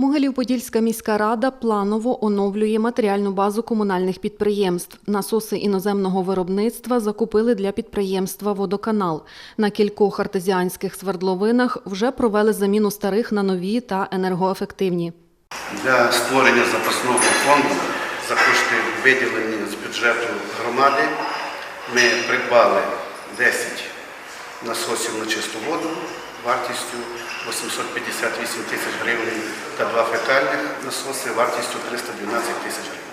Могилів-Подільська міська рада планово оновлює матеріальну базу комунальних підприємств. Насоси іноземного виробництва закупили для підприємства «Водоканал». На кількох артезіанських свердловинах вже провели заміну старих на нові та енергоефективні. Для створення запасного фонду за кошти, виділені з бюджету громади, ми придбали 10 насосів на чисту воду вартістю 858 тисяч гривень та два фекальних насоси вартістю 312 тисяч гривень.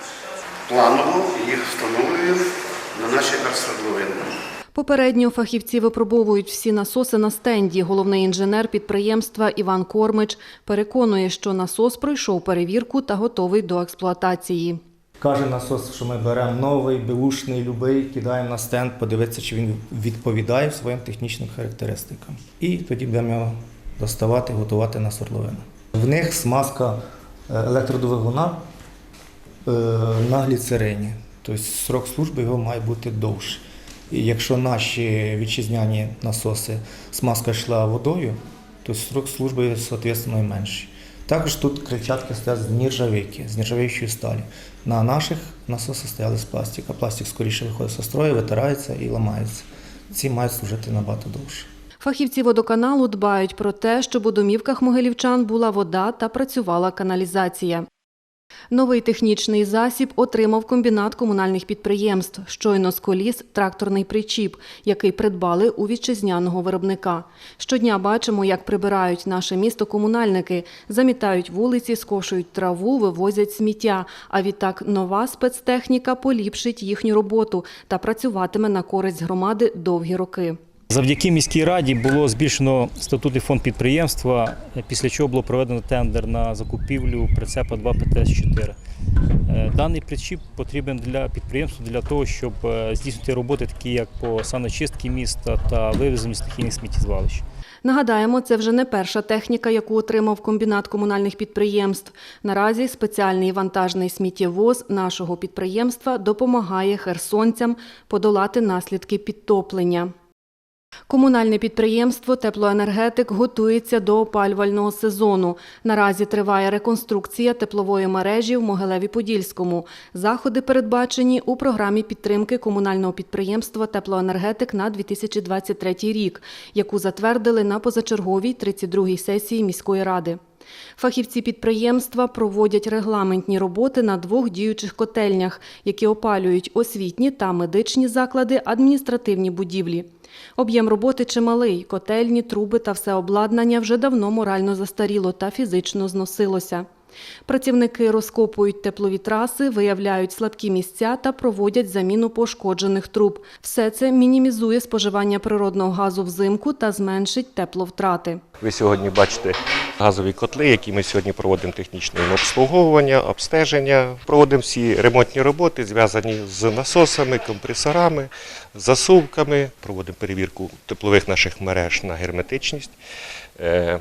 Планово їх встановлюємо на наші арсвердловини. Попередньо фахівці випробовують всі насоси на стенді. Головний інженер підприємства Іван Кормич переконує, що насос пройшов перевірку та готовий до експлуатації. Каже насос, що ми беремо новий, беушний, любий, кидаємо на стенд, подивитися, чи він відповідає своїм технічним характеристикам. І тоді будемо його доставати, готувати на свердловину. В них смазка е, електродвигуна е, на гліцерині. Тобто срок служби його має бути довший. І якщо наші вітчизняні насоси смазка йшла водою, то срок служби, і менший. Також тут крильчатки стоять з нержавейки, з нержавіючої сталі. На наших насосах стояли з пластика. Пластик скоріше виходить зі строю, витирається і ламається. Ці мають служити набагато довше. Фахівці водоканалу дбають про те, щоб у домівках могилівчан була вода та працювала каналізація. Новий технічний засіб отримав комбінат комунальних підприємств. Щойно з коліс тракторний причіп, який придбали у вітчизняного виробника. Щодня бачимо, як прибирають наше місто комунальники, замітають вулиці, скошують траву, вивозять сміття. А відтак нова спецтехніка поліпшить їхню роботу та працюватиме на користь громади довгі роки. Завдяки міській раді було збільшено статутний фонд підприємства, після чого було проведено тендер на закупівлю прицепа 2 ПТС-4. Е, Даний причіп потрібен для підприємства для того, щоб е, здійснити роботи, такі як по саночистці міста та вивезенню стихійних сміттєзвалищ. Нагадаємо, це вже не перша техніка, яку отримав комбінат комунальних підприємств. Наразі спеціальний вантажний сміттєвоз нашого підприємства допомагає херсонцям подолати наслідки підтоплення. Комунальне підприємство Теплоенергетик готується до опалювального сезону. Наразі триває реконструкція теплової мережі в Могилеві-Подільському. Заходи передбачені у програмі підтримки комунального підприємства Теплоенергетик на 2023 рік, яку затвердили на позачерговій 32-й сесії міської ради. Фахівці підприємства проводять регламентні роботи на двох діючих котельнях, які опалюють освітні та медичні заклади, адміністративні будівлі. Об'єм роботи чималий, котельні, труби та все обладнання вже давно морально застаріло та фізично зносилося. Працівники розкопують теплові траси, виявляють слабкі місця та проводять заміну пошкоджених труб. Все це мінімізує споживання природного газу взимку та зменшить тепловтрати. Ви сьогодні бачите газові котли, які ми сьогодні проводимо технічне обслуговування, обстеження. Проводимо всі ремонтні роботи, зв'язані з насосами, компресорами, засувками. Проводимо перевірку теплових наших мереж на герметичність, е,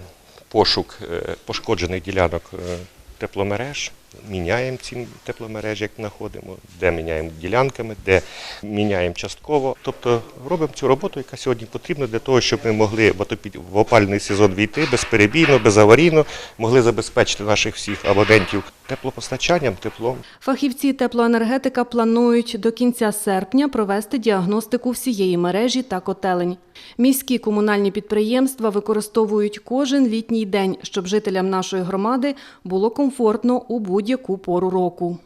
пошук е, пошкоджених ділянок е, тепломереж. Міняємо ці тепломережі, як знаходимо, де міняємо ділянками, де міняємо частково. Тобто робимо цю роботу, яка сьогодні потрібна для того, щоб ми могли в опальний сезон війти безперебійно, безаварійно, могли забезпечити наших всіх абонентів теплопостачанням, теплом. Фахівці теплоенергетика планують до кінця серпня провести діагностику всієї мережі та котелень. Міські комунальні підприємства використовують кожен літній день, щоб жителям нашої громади було комфортно у будь-яку пору року.